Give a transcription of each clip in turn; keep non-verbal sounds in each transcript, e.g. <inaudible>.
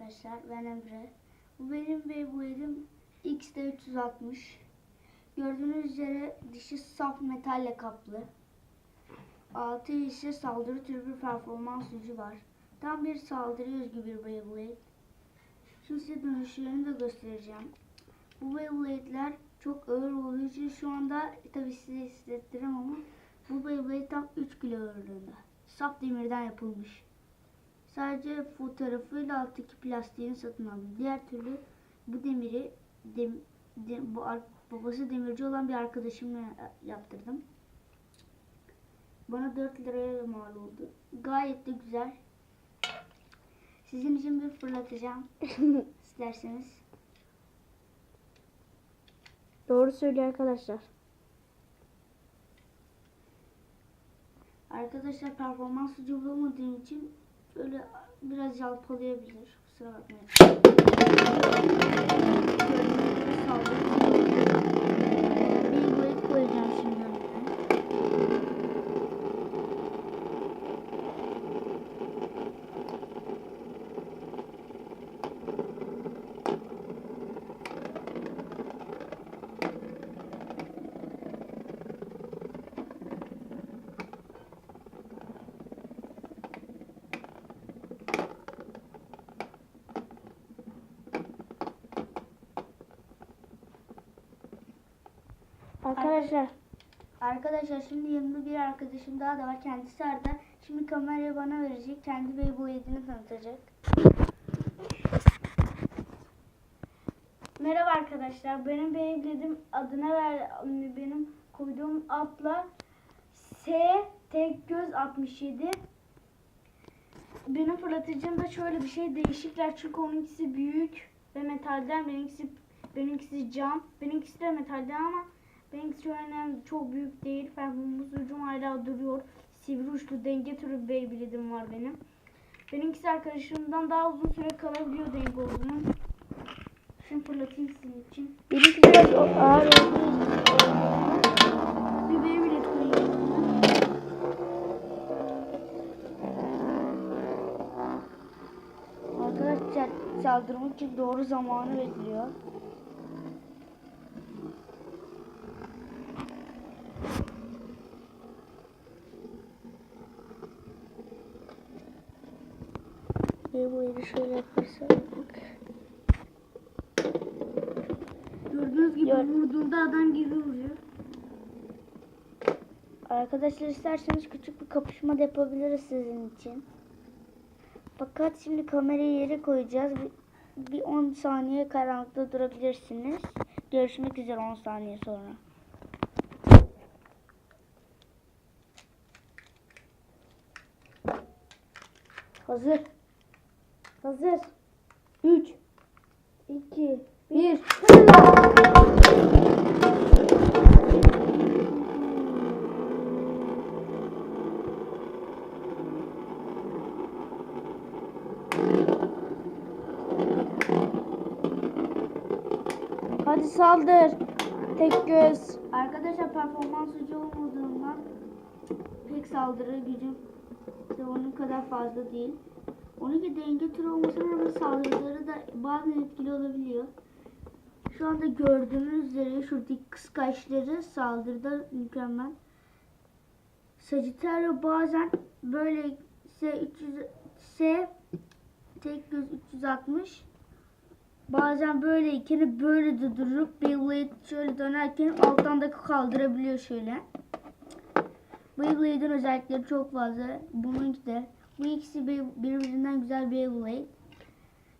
arkadaşlar. Ben Emre. Bu benim Beyblade'im XT360. Gördüğünüz üzere dışı saf metalle kaplı. Altı ise saldırı türü bir performans gücü var. Tam bir saldırı özgü bir Beyblade. Şimdi size dönüşlerini de göstereceğim. Bu Beyblade'ler çok ağır olduğu için şu anda tabi size hissettiremem ama bu Beyblade tam 3 kilo ağırlığında. Saf demirden yapılmış. Sadece fotoğrafıyla alttaki plastiğini satın aldım. Diğer türlü bu demiri dem, dem- bu babası demirci olan bir arkadaşımla yaptırdım. Bana 4 liraya mal oldu. Gayet de güzel. Sizin için bir fırlatacağım. <laughs> isterseniz. Doğru söylüyor arkadaşlar. Arkadaşlar performans ucu bulamadığım için şöyle biraz yalpalayabilir. Kusura bakmayın. Arkadaşlar Arkadaşlar şimdi yanımda bir arkadaşım daha da var. Kendisi Arda. Şimdi kamerayı bana verecek. Kendi Beyblade'ini tanıtacak. Merhaba arkadaşlar. Benim Beyblade'im adına ver benim koyduğum adla S tek göz 67. Benim fırlatıcım da şöyle bir şey değişikler çünkü onunkisi büyük ve metalden benimkisi benimkisi cam. Benimkisi de metalden ama şöyle önemli, çok büyük değil. Performans ucum hala duruyor. Sivri uçlu denge türü Beyblade'im var benim. Benimkisi arkadaşımdan daha uzun süre kalabiliyor denk olduğunu. Şimdi fırlatayım sizin için. benimki biraz ağır olduğu Bir Beyblade koyayım. Arkadaşlar saldırmak için doğru zamanı bekliyor. Beyblade'i şöyle yaparsak. Gördüğünüz gibi Gör- vurduğunda adam gibi vuruyor. Arkadaşlar isterseniz küçük bir kapışma da yapabiliriz sizin için. Fakat şimdi kamerayı yere koyacağız. Bir, bir 10 saniye karanlıkta durabilirsiniz. Görüşmek üzere 10 saniye sonra. Hazır. Hazır. 3 2 1 Hadi saldır. Tek göz. Arkadaşlar performans ucu olmadığından pek saldırı gücüm de onun kadar fazla değil. Onunki denge türü olmasına rağmen saldırıları da bazen etkili olabiliyor. Şu anda gördüğünüz üzere şuradaki kıskaçları saldırıda mükemmel. Sagittario bazen böyle S 300 S tek göz 360 Bazen böyle ikini böyle de durup Beyblade şöyle dönerken alttan da kaldırabiliyor şöyle. Beyblade'in özellikleri çok fazla. Bununki de. Bu ikisi bir- birbirinden güzel Beyblade.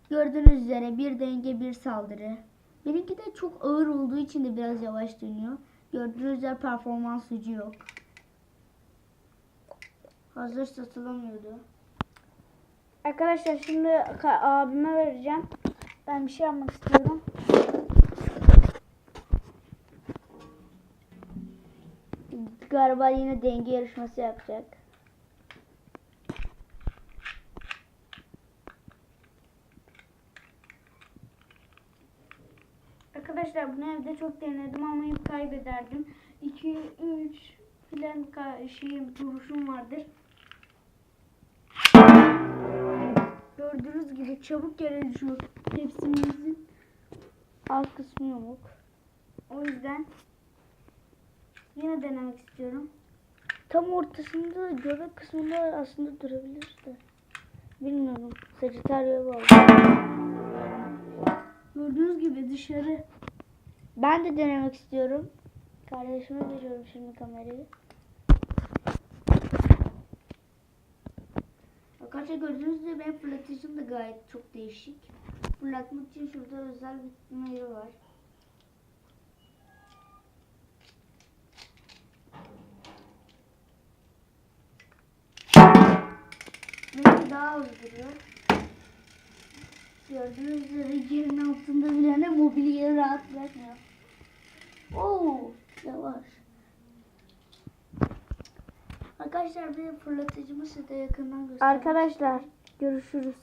Gördüğünüz üzere bir denge bir saldırı. Benimki de çok ağır olduğu için de biraz yavaş dönüyor. Gördüğünüz üzere performans gücü yok. Hazır satılamıyordu. Arkadaşlar şimdi abime vereceğim. Ben bir şey yapmak istiyorum. Galiba yine denge yarışması yapacak. Arkadaşlar bunu evde çok denedim ama hep kaybederdim. 2 3 filan şeyim duruşum vardır. Gördüğünüz gibi çabuk yere düşüyor tepsimizin. Alt kısmı yamuk. O yüzden yine denemek istiyorum. Tam ortasında göbek kısmında aslında durabilir de. Bilmiyorum. Sagittarius'a bağlı. Gördüğünüz gibi dışarı Ben de denemek istiyorum. Kardeşime veriyorum şimdi kamerayı. Arkadaşlar gördüğünüz gibi benim fırlatıcım da gayet çok değişik. Fırlatmak için şurada özel bir yeri var. Benimki daha hızlı duruyor. Gördüğünüz üzere yerin altında bile ne mobilyayı rahat bırakmıyor. Oo, yavaş. Arkadaşlar benim fırlatıcımı size yakından göstereyim. Arkadaşlar görüşürüz.